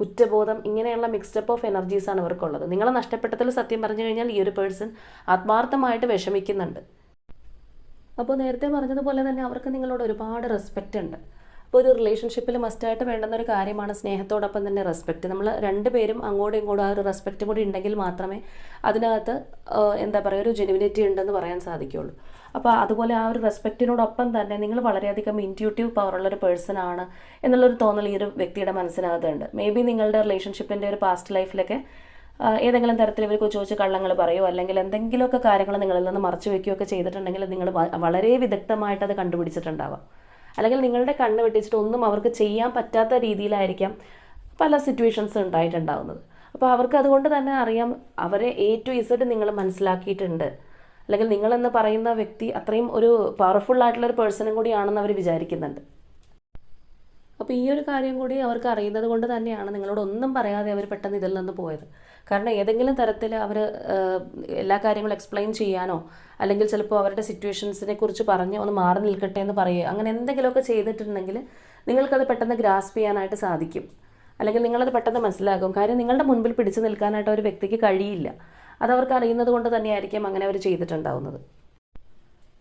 കുറ്റബോധം ഇങ്ങനെയുള്ള മിക്സ്ഡപ്പ് ഓഫ് എനർജീസാണ് ഇവർക്കുള്ളത്. നിങ്ങളെ നഷ്ടപ്പെട്ടതിൽ സത്യം പറഞ്ഞു കഴിഞ്ഞാൽ ഈ ഒരു പേഴ്സൺ ആത്മാർത്ഥമായിട്ട് വിഷമിക്കുന്നുണ്ട്. അപ്പോൾ നേരത്തെ പറഞ്ഞതുപോലെ തന്നെ അവർക്ക് നിങ്ങളോട് ഒരുപാട് റെസ്പെക്റ്റ് ഉണ്ട്. അപ്പോൾ ഒരു റിലേഷൻഷിപ്പിൽ മസ്റ്റായിട്ട് വേണ്ടുന്ന ഒരു കാര്യമാണ് സ്നേഹത്തോടൊപ്പം തന്നെ റെസ്പെക്റ്റ് നമ്മൾ രണ്ടുപേരും അങ്ങോട്ടും ഇങ്ങോട്ടും ആ ഒരു റെസ്പെക്റ്റ് കൂടി ഉണ്ടെങ്കിൽ മാത്രമേ അതിനകത്ത് എന്താ പറയുക ഒരു ജെനുവിനിറ്റി ഉണ്ടെന്ന് പറയാൻ സാധിക്കുകയുള്ളൂ. അപ്പോൾ അതുപോലെ ആ ഒരു റെസ്പെക്റ്റിനോടൊപ്പം തന്നെ നിങ്ങൾ വളരെയധികം ഇന്റ്യൂട്ടീവ് പവറുള്ള ഒരു പേഴ്സൺ ആണ് എന്നുള്ളൊരു തോന്നൽ ഈ ഒരു വ്യക്തിയുടെ മനസ്സിനകത്തുണ്ട്. മേ ബി നിങ്ങളുടെ റിലേഷൻഷിപ്പിന്റെ ഒരു പാസ്റ്റ് ലൈഫിലൊക്കെ ഏതെങ്കിലും തരത്തിൽ ഇവർ ചോദിച്ച് കള്ളങ്ങൾ പറയുമോ അല്ലെങ്കിൽ എന്തെങ്കിലുമൊക്കെ കാര്യങ്ങൾ നിങ്ങളിൽ നിന്ന് മറച്ചു വയ്ക്കുകയൊക്കെ ചെയ്തിട്ടുണ്ടെങ്കിൽ നിങ്ങൾ വളരെ വിദഗ്ധമായിട്ട് അത് കണ്ടുപിടിച്ചിട്ടുണ്ടാവാം. അല്ലെങ്കിൽ നിങ്ങളുടെ കണ്ണ് വെട്ടിച്ചിട്ട് ഒന്നും അവർക്ക് ചെയ്യാൻ പറ്റാത്ത രീതിയിലായിരിക്കാം പല സിറ്റുവേഷൻസ് ഉണ്ടായിട്ടുണ്ടാവുന്നത്. അപ്പോൾ അവർക്ക് അതുകൊണ്ട് തന്നെ അറിയാം അവരെ എ ടു ഇസഡ് നിങ്ങൾ മനസ്സിലാക്കിയിട്ടുണ്ട്. അല്ലെങ്കിൽ നിങ്ങളെന്ന് പറയുന്ന വ്യക്തി അത്രയും ഒരു പവർഫുൾ ആയിട്ടുള്ള ഒരു പേഴ്സണും കൂടിയാണെന്ന് അവർ വിചാരിക്കുന്നുണ്ട്. അപ്പോൾ ഈ ഒരു കാര്യം കൂടി അവർക്ക് അറിയുന്നത് കൊണ്ട് തന്നെയാണ് നിങ്ങളോട് ഒന്നും പറയാതെ അവർ പെട്ടെന്ന് ഇതിൽ നിന്ന് പോയത്. കാരണം ഏതെങ്കിലും തരത്തിൽ അവർ എല്ലാ കാര്യങ്ങളും എക്സ്പ്ലെയിൻ ചെയ്യാനോ അല്ലെങ്കിൽ ചിലപ്പോൾ അവരുടെ സിറ്റുവേഷൻസിനെ കുറിച്ച് പറഞ്ഞ് ഒന്ന് മാറി നിൽക്കട്ടെ എന്ന് പറയുക അങ്ങനെ എന്തെങ്കിലുമൊക്കെ ചെയ്തിട്ടുണ്ടെങ്കിൽ നിങ്ങൾക്കത് പെട്ടെന്ന് ഗ്രാസ്പ് ചെയ്യാനായിട്ട് സാധിക്കും. അല്ലെങ്കിൽ നിങ്ങളത് പെട്ടെന്ന് മനസ്സിലാക്കും. കാര്യം നിങ്ങളുടെ മുൻപിൽ പിടിച്ചു നിൽക്കാനായിട്ട് ഒരു വ്യക്തിക്ക് കഴിയില്ല. അതവർക്ക് അറിയുന്നത് കൊണ്ട് തന്നെയായിരിക്കും അങ്ങനെ അവർ ചെയ്തിട്ടുണ്ടാവുന്നത്.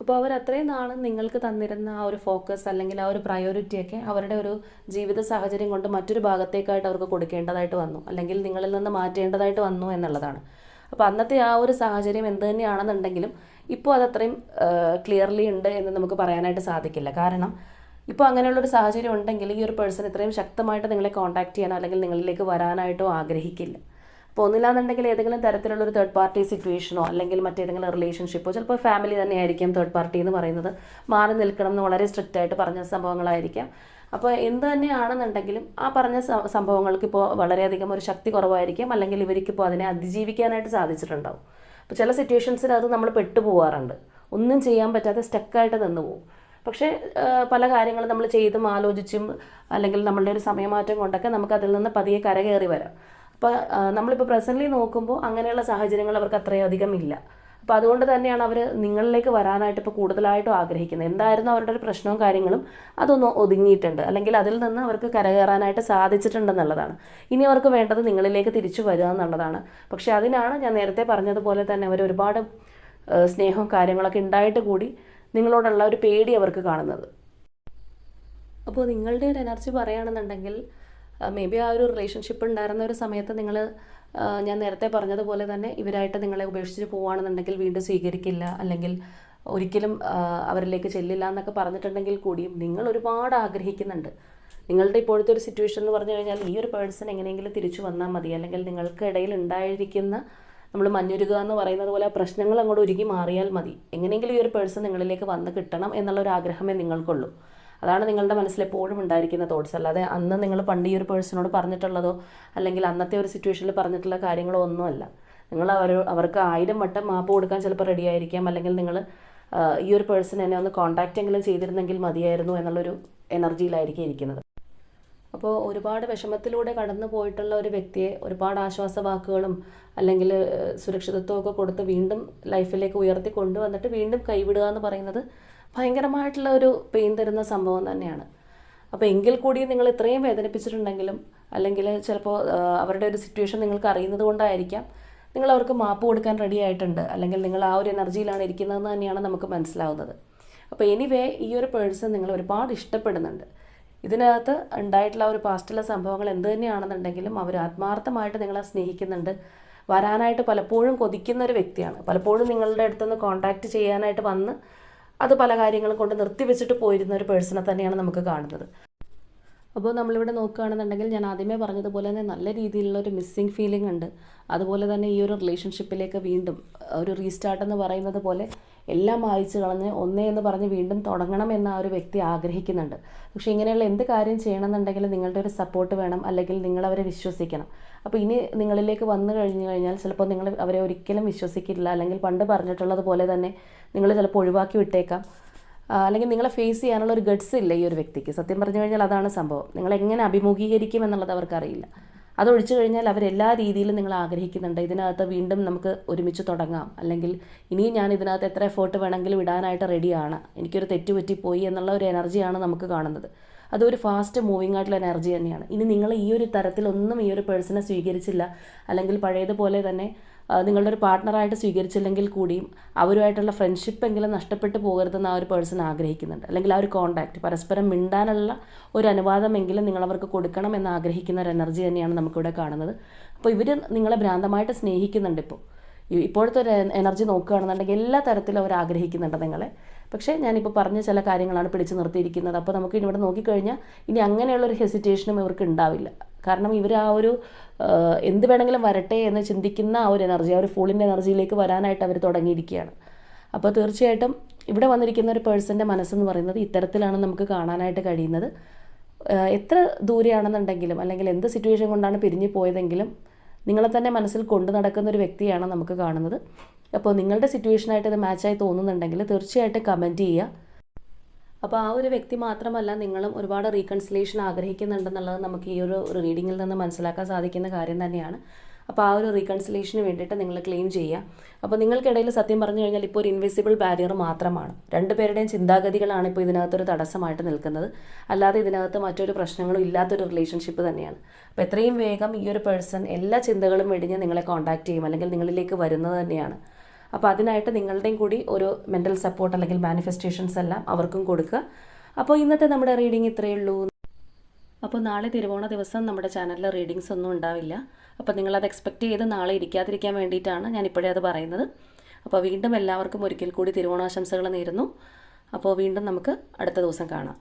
അപ്പോൾ അവർ അത്രയും നാൾ നിങ്ങൾക്ക് തന്നിരുന്ന ആ ഒരു ഫോക്കസ് അല്ലെങ്കിൽ ആ ഒരു പ്രയോറിറ്റിയൊക്കെ അവരുടെ ഒരു ജീവിത സാഹചര്യം കൊണ്ട് മറ്റൊരു ഭാഗത്തേക്കായിട്ട് അവർക്ക് കൊടുക്കേണ്ടതായിട്ട് വന്നു. അല്ലെങ്കിൽ നിങ്ങളിൽ നിന്ന് മാറ്റേണ്ടതായിട്ട് വന്നു എന്നുള്ളതാണ്. അപ്പോൾ അന്നത്തെ ആ ഒരു സാഹചര്യം എന്ത് തന്നെയാണെന്നുണ്ടെങ്കിലും ഇപ്പോൾ അതത്രയും ക്ലിയർലി ഉണ്ട് എന്ന് നമുക്ക് പറയാനായിട്ട് സാധിക്കില്ല. കാരണം ഇപ്പോൾ അങ്ങനെയുള്ളൊരു സാഹചര്യം ഉണ്ടെങ്കിൽ ഈ ഒരു പേഴ്സൺ ഇത്രയും ശക്തമായിട്ട് നിങ്ങളെ കോൺടാക്ട് ചെയ്യാനോ അല്ലെങ്കിൽ നിങ്ങളിലേക്ക് വരാനായിട്ടോ ആഗ്രഹിക്കില്ല. അപ്പോൾ ഒന്നില്ലാന്നുണ്ടെങ്കിൽ ഏതെങ്കിലും തരത്തിലുള്ള ഒരു തേർഡ് പാർട്ടി സിറ്റുവേഷനോ അല്ലെങ്കിൽ മറ്റേതെങ്കിലും റിലേഷൻഷിപ്പോ ചിലപ്പോൾ ഫാമിലി തന്നെ ആയിരിക്കും തേർഡ് പാർട്ടി എന്ന് പറയുന്നത്. മാറി നിൽക്കണം എന്ന് വളരെ സ്ട്രിക്റ്റ് ആയിട്ട് പറഞ്ഞ സംഭവങ്ങളായിരിക്കാം. അപ്പോൾ എന്ത് തന്നെയാണെന്നുണ്ടെങ്കിലും ആ പറഞ്ഞ സംഭവങ്ങൾക്ക് ഇപ്പോൾ വളരെയധികം ഒരു ശക്തി കുറവായിരിക്കും. അല്ലെങ്കിൽ ഇവർക്കിപ്പോൾ അതിനെ അതിജീവിക്കാനായിട്ട് സാധിച്ചിട്ടുണ്ടാവും. അപ്പോൾ ചില സിറ്റുവേഷൻസിൽ അത് നമ്മൾ പെട്ടുപോകാറുണ്ട് ഒന്നും ചെയ്യാൻ പറ്റാതെ സ്റ്റക്കായിട്ട് നിന്ന് പോകും പക്ഷേ പല കാര്യങ്ങളും നമ്മൾ ചെയ്തും ആലോചിച്ചും അല്ലെങ്കിൽ നമ്മളുടെ ഒരു സമയമാറ്റം കൊണ്ടൊക്കെ നമുക്ക് അതിൽ നിന്ന് പതിയെ കരകയറി വരാം. അപ്പോൾ നമ്മളിപ്പോൾ പ്രസന്റ്ലി നോക്കുമ്പോൾ അങ്ങനെയുള്ള സാഹചര്യങ്ങൾ അവർക്ക് അത്രയധികം ഇല്ല. അപ്പോൾ അതുകൊണ്ട് തന്നെയാണ് അവർ നിങ്ങളിലേക്ക് വരാനായിട്ട് ഇപ്പോൾ കൂടുതലായിട്ടും ആഗ്രഹിക്കുന്നത്. എന്തായിരുന്നു അവരുടെ ഒരു പ്രശ്നവും കാര്യങ്ങളും അതൊന്ന് ഒതുങ്ങിയിട്ടുണ്ട്. അല്ലെങ്കിൽ അതിൽ നിന്ന് അവർക്ക് കരകയറാനായിട്ട് സാധിച്ചിട്ടുണ്ടെന്നുള്ളതാണ്. ഇനി അവർക്ക് വേണ്ടത് നിങ്ങളിലേക്ക് തിരിച്ചു വരിക എന്നുള്ളതാണ്. പക്ഷേ അതിനാണ് ഞാൻ നേരത്തെ പറഞ്ഞതുപോലെ തന്നെ അവർ ഒരുപാട് സ്നേഹവും കാര്യങ്ങളൊക്കെ ഉണ്ടായിട്ട് കൂടി നിങ്ങളോടുള്ള ഒരു പേടി അവർക്ക് കാണുന്നത്. അപ്പോൾ നിങ്ങളുടെ ഒരു എനർജി പറയുകയാണെന്നുണ്ടെങ്കിൽ മേ ബി ആ ഒരു റിലേഷൻഷിപ്പ് ഉണ്ടായിരുന്ന ഒരു സമയത്ത് നിങ്ങൾ ഞാൻ നേരത്തെ പറഞ്ഞതുപോലെ തന്നെ ഇവരായിട്ട് നിങ്ങളെ ഉപേക്ഷിച്ച് പോവുകയാണെന്നുണ്ടെങ്കിൽ വീണ്ടും സ്വീകരിക്കില്ല. അല്ലെങ്കിൽ ഒരിക്കലും അവരിലേക്ക് ചെല്ലില്ല എന്നൊക്കെ പറഞ്ഞിട്ടുണ്ടെങ്കിൽ കൂടിയും നിങ്ങൾ ഒരുപാട് ആഗ്രഹിക്കുന്നുണ്ട്. നിങ്ങളുടെ ഇപ്പോഴത്തെ ഒരു സിറ്റുവേഷൻ എന്ന് പറഞ്ഞു കഴിഞ്ഞാൽ ഈ ഒരു പേഴ്സൺ എങ്ങനെയെങ്കിലും തിരിച്ചു വന്നാൽ മതി. അല്ലെങ്കിൽ നിങ്ങൾക്ക് ഇടയിൽ ഉണ്ടായിരിക്കുന്ന നമ്മൾ മഞ്ഞുരുക എന്ന് പറയുന്നത് പോലെ പ്രശ്നങ്ങൾ അങ്ങോട്ട് ഒരുക്കി മാറിയാൽ മതി. എങ്ങനെയെങ്കിലും ഈ ഒരു പേഴ്സൺ നിങ്ങളിലേക്ക് വന്ന് കിട്ടണം എന്നുള്ള ഒരു ആഗ്രഹമേ നിങ്ങൾക്കുള്ളൂ. അതാണ് നിങ്ങളുടെ മനസ്സിൽ എപ്പോഴും ഉണ്ടായിരിക്കുന്ന തോട്ട്സ് അല്ലാതെ അന്ന് നിങ്ങൾ പണ്ട് ഈ ഒരു പേഴ്സണോട് പറഞ്ഞിട്ടുള്ളതോ അല്ലെങ്കിൽ അന്നത്തെ ഒരു സിറ്റുവേഷനിൽ പറഞ്ഞിട്ടുള്ള കാര്യങ്ങളോ ഒന്നുമല്ല. നിങ്ങൾ അവർ അവർക്ക് ആയിരം വട്ടം മാപ്പ് കൊടുക്കാൻ ചിലപ്പോൾ റെഡി ആയിരിക്കാം. അല്ലെങ്കിൽ നിങ്ങൾ ഈ ഒരു പേഴ്സൺ എന്നെ ഒന്ന് കോൺടാക്റ്റ് എങ്കിലും ചെയ്തിരുന്നെങ്കിൽ മതിയായിരുന്നു എന്നുള്ളൊരു എനർജിയിലായിരിക്കും ഇരിക്കുന്നത്. അപ്പോൾ ഒരുപാട് വിഷമത്തിലൂടെ കടന്നു പോയിട്ടുള്ള ഒരു വ്യക്തിയെ ഒരുപാട് ആശ്വാസ വാക്കുകളും അല്ലെങ്കിൽ സുരക്ഷിതത്വമൊക്കെ കൊടുത്ത് വീണ്ടും ലൈഫിലേക്ക് ഉയർത്തി കൊണ്ടുവന്നിട്ട് വീണ്ടും കൈവിടുക എന്ന് പറയുന്നത് ഭയങ്കരമായിട്ടുള്ള ഒരു പെയിൻ തരുന്ന സംഭവം തന്നെയാണ്. അപ്പോൾ എങ്കിൽ കൂടി നിങ്ങൾ ഇത്രയും വേദനിപ്പിച്ചിട്ടുണ്ടെങ്കിലും അല്ലെങ്കിൽ ചിലപ്പോൾ അവരുടെ ഒരു സിറ്റുവേഷൻ നിങ്ങൾക്ക് അറിയുന്നത് കൊണ്ടായിരിക്കാം. നിങ്ങൾ അവർക്ക് മാപ്പ് കൊടുക്കാൻ റെഡി ആയിട്ടുണ്ട്. അല്ലെങ്കിൽ നിങ്ങൾ ആ ഒരു എനർജിയിലാണ് ഇരിക്കുന്നതെന്ന് തന്നെയാണ് നമുക്ക് മനസ്സിലാവുന്നത്. അപ്പോൾ എനിവേ ഈ ഒരു പേഴ്സൺ നിങ്ങൾ ഒരുപാട് ഇഷ്ടപ്പെടുന്നുണ്ട്. ഇതിനകത്ത് ഉണ്ടായിട്ടുള്ള ഒരു പാസ്റ്റിലെ സംഭവങ്ങൾ എന്ത് തന്നെയാണെന്നുണ്ടെങ്കിലും അവർ ആത്മാർത്ഥമായിട്ട് നിങ്ങളെ സ്നേഹിക്കുന്നുണ്ട്. വരാനായിട്ട് പലപ്പോഴും കൊതിക്കുന്ന ഒരു വ്യക്തിയാണ്. പലപ്പോഴും നിങ്ങളുടെ അടുത്തുനിന്ന് കോൺടാക്റ്റ് ചെയ്യാനായിട്ട് വന്ന് അത് പല കാര്യങ്ങളും കൊണ്ട് നിർത്തിവെച്ചിട്ട് പോയിരുന്ന ഒരു പേഴ്സണെ തന്നെയാണ് നമുക്ക് കാണുന്നത്. അപ്പോൾ നമ്മളിവിടെ നോക്കുകയാണെന്നുണ്ടെങ്കിൽ ഞാൻ ആദ്യമേ പറഞ്ഞതുപോലെ തന്നെ നല്ല രീതിയിലുള്ള ഒരു മിസ്സിങ് ഫീലിംഗ് ഉണ്ട്. അതുപോലെ തന്നെ ഈ ഒരു റിലേഷൻഷിപ്പിലേക്ക് വീണ്ടും ഒരു റീസ്റ്റാർട്ട് എന്ന് പറയുന്നത് പോലെ എല്ലാം വായിച്ചു കളഞ്ഞ് ഒന്നേ എന്ന് പറഞ്ഞ് വീണ്ടും തുടങ്ങണം എന്ന് ആ ഒരു വ്യക്തി ആഗ്രഹിക്കുന്നുണ്ട്. പക്ഷേ ഇങ്ങനെയുള്ള എന്ത് കാര്യം ചെയ്യണമെന്നുണ്ടെങ്കിൽ നിങ്ങളുടെ ഒരു സപ്പോർട്ട് വേണം അല്ലെങ്കിൽ നിങ്ങളവരെ വിശ്വസിക്കണം. അപ്പോൾ ഇനി നിങ്ങളിലേക്ക് വന്നു കഴിഞ്ഞു കഴിഞ്ഞാൽ ചിലപ്പോൾ നിങ്ങൾ അവരെ ഒരിക്കലും വിശ്വസിക്കില്ല. അല്ലെങ്കിൽ പണ്ട് പറഞ്ഞിട്ടുള്ളത് പോലെ തന്നെ നിങ്ങൾ ചിലപ്പോൾ ഒഴിവാക്കി വിട്ടേക്കാം. അല്ലെങ്കിൽ നിങ്ങളെ ഫേസ് ചെയ്യാനുള്ള ഒരു ഗഡ്സ് ഇല്ല ഈ ഒരു വ്യക്തിക്ക്? സത്യം പറഞ്ഞു കഴിഞ്ഞാൽ അതാണ് സംഭവം. നിങ്ങൾ എങ്ങനെ അഭിമുഖീകരിക്കും എന്നുള്ളത് അവർക്കറിയില്ല. അതൊഴിച്ചു കഴിഞ്ഞാൽ അവരെല്ലാ രീതിയിലും നിങ്ങൾ ആഗ്രഹിക്കുന്നുണ്ട്. ഇതിനകത്ത് വീണ്ടും നമുക്ക് ഒരുമിച്ച് തുടങ്ങാം. അല്ലെങ്കിൽ ഇനിയും ഞാൻ ഇതിനകത്ത് എത്ര എഫേർട്ട് വേണമെങ്കിലും ഇടാനായിട്ട് റെഡിയാണ് എനിക്കൊരു തെറ്റ് പോയി എന്നുള്ള ഒരു എനർജിയാണ് നമുക്ക് കാണുന്നത്. അതൊരു ഫാസ്റ്റ് മൂവിങ് ആയിട്ടുള്ള എനർജി തന്നെയാണ്. ഇനി നിങ്ങൾ ഈ ഒരു തരത്തിലൊന്നും ഈ ഒരു പേഴ്സണെ സ്വീകരിച്ചില്ല. അല്ലെങ്കിൽ പഴയതുപോലെ തന്നെ നിങ്ങളുടെ ഒരു പാർട്ട്ണറായിട്ട് സ്വീകരിച്ചില്ലെങ്കിൽ കൂടിയും അവരുമായിട്ടുള്ള ഫ്രണ്ട്ഷിപ്പ് എങ്കിലും നഷ്ടപ്പെട്ടു പോകരുതെന്ന് ആ ഒരു പേഴ്സൺ ആഗ്രഹിക്കുന്നുണ്ട്. അല്ലെങ്കിൽ ആ ഒരു കോണ്ടാക്റ്റ് പരസ്പരം മിണ്ടാനുള്ള ഒരു അനുവാദമെങ്കിലും നിങ്ങളവർക്ക് കൊടുക്കണം എന്ന് ആഗ്രഹിക്കുന്ന ഒരു എനർജി തന്നെയാണ് നമുക്കിവിടെ കാണുന്നത്. അപ്പോൾ ഇവർ നിങ്ങളെ ഭ്രാന്തമായിട്ട് സ്നേഹിക്കുന്നുണ്ട് ഇപ്പോൾ ഇപ്പോഴത്തെ ഒരു എനർജി നോക്കുകയാണെന്നുണ്ടെങ്കിൽ എല്ലാ തരത്തിലും അവർ ആഗ്രഹിക്കുന്നുണ്ട് നിങ്ങളെ. പക്ഷേ ഞാനിപ്പോൾ പറഞ്ഞ ചില കാര്യങ്ങളാണ് പിടിച്ചു നിർത്തിയിരിക്കുന്നത്. അപ്പോൾ നമുക്ക് ഇവിടെ നോക്കിക്കഴിഞ്ഞാൽ ഇനി അങ്ങനെയുള്ള ഒരു ഹെസിറ്റേഷനും ഇവർക്ക് ഉണ്ടാവില്ല. കാരണം ഇവർ ആ ഒരു എന്ത് വേണമെങ്കിലും വരട്ടെ എന്ന് ചിന്തിക്കുന്ന ആ ഒരു എനർജി ആ ഒരു ഫുള്ളിന്റെ എനർജിയിലേക്ക് വരാനായിട്ട് അവർ തുടങ്ങിയിരിക്കുകയാണ്. അപ്പോൾ തീർച്ചയായിട്ടും ഇവിടെ വന്നിരിക്കുന്ന ഒരു പേഴ്സന്റെ മനസ്സെന്ന് പറയുന്നത് ഇത്തരത്തിലാണ് നമുക്ക് കാണാനായിട്ട് കഴിയുന്നത്. എത്ര ദൂരെയാണെന്നുണ്ടെങ്കിലും അല്ലെങ്കിൽ എന്ത് സിറ്റുവേഷൻ കൊണ്ടാണ് പിരിഞ്ഞു പോയതെങ്കിലും നിങ്ങളെ തന്നെ മനസ്സിൽ കൊണ്ടു നടക്കുന്ന ഒരു വ്യക്തിയാണ് നമുക്ക് കാണുന്നത്. അപ്പോൾ നിങ്ങളുടെ സിറ്റുവേഷനായിട്ട് ഇത് മാച്ചായി തോന്നുന്നുണ്ടെങ്കിൽ തീർച്ചയായിട്ടും കമന്റ് ചെയ്യുക. അപ്പോൾ ആ ഒരു വ്യക്തി മാത്രമല്ല നിങ്ങളും ഒരുപാട് റീകൺസിലേഷൻ ആഗ്രഹിക്കുന്നുണ്ടെന്നുള്ളത് നമുക്ക് ഈ ഒരു റീഡിങ്ങിൽ നിന്ന് മനസ്സിലാക്കാൻ സാധിക്കുന്ന കാര്യം തന്നെയാണ്. അപ്പോൾ ആ ഒരു റീകൺസിലേഷന് വേണ്ടിയിട്ട് നിങ്ങൾ ക്ലെയിം ചെയ്യുക. അപ്പോൾ നിങ്ങൾക്കിടയിൽ സത്യം പറഞ്ഞു കഴിഞ്ഞാൽ ഇപ്പോൾ ഒരു ഇൻവിസിബിൾ ബാരിയർ മാത്രമാണ്. രണ്ടുപേരുടെയും ചിന്താഗതികളാണ് ഇപ്പോൾ ഇതിനകത്തൊരു തടസ്സമായിട്ട് നിൽക്കുന്നത്. അല്ലാതെ ഇതിനകത്ത് മറ്റൊരു പ്രശ്നങ്ങളും ഇല്ലാത്തൊരു റിലേഷൻഷിപ്പ് തന്നെയാണ്. അപ്പോൾ എത്രയും വേഗം ഈ ഒരു പേഴ്സൺ എല്ലാ ചിന്തകളും വെടിഞ്ഞ് നിങ്ങളെ കോൺടാക്റ്റ് ചെയ്യും അല്ലെങ്കിൽ നിങ്ങളിലേക്ക് വരുന്നത് തന്നെയാണ്. അപ്പോൾ അതിനായിട്ട് നിങ്ങളുടെയും കൂടി ഒരു മെന്റൽ സപ്പോർട്ട് അല്ലെങ്കിൽ മാനിഫെസ്റ്റേഷൻസ് എല്ലാം അവർക്കും കൊടുക്കുക. അപ്പോൾ ഇന്നത്തെ നമ്മുടെ റീഡിംഗ് ഇത്രയേ ഉള്ളൂ. അപ്പോൾ നാളെ തിരുവോണ ദിവസം നമ്മുടെ ചാനലിൽ റീഡിങ്സ് ഒന്നും ഉണ്ടാവില്ല. അപ്പോൾ നിങ്ങളത് എക്സ്പെക്റ്റ് ചെയ്ത് നാളെ ഇരിക്കാതിരിക്കാൻ വേണ്ടിയിട്ടാണ് ഞാനിപ്പോഴേ അത് പറയുന്നത്. അപ്പോൾ വീണ്ടും എല്ലാവർക്കും ഒരിക്കൽ കൂടി തിരുവോണാശംസകൾ നേരുന്നു. അപ്പോൾ വീണ്ടും നമുക്ക് അടുത്ത ദിവസം കാണാം.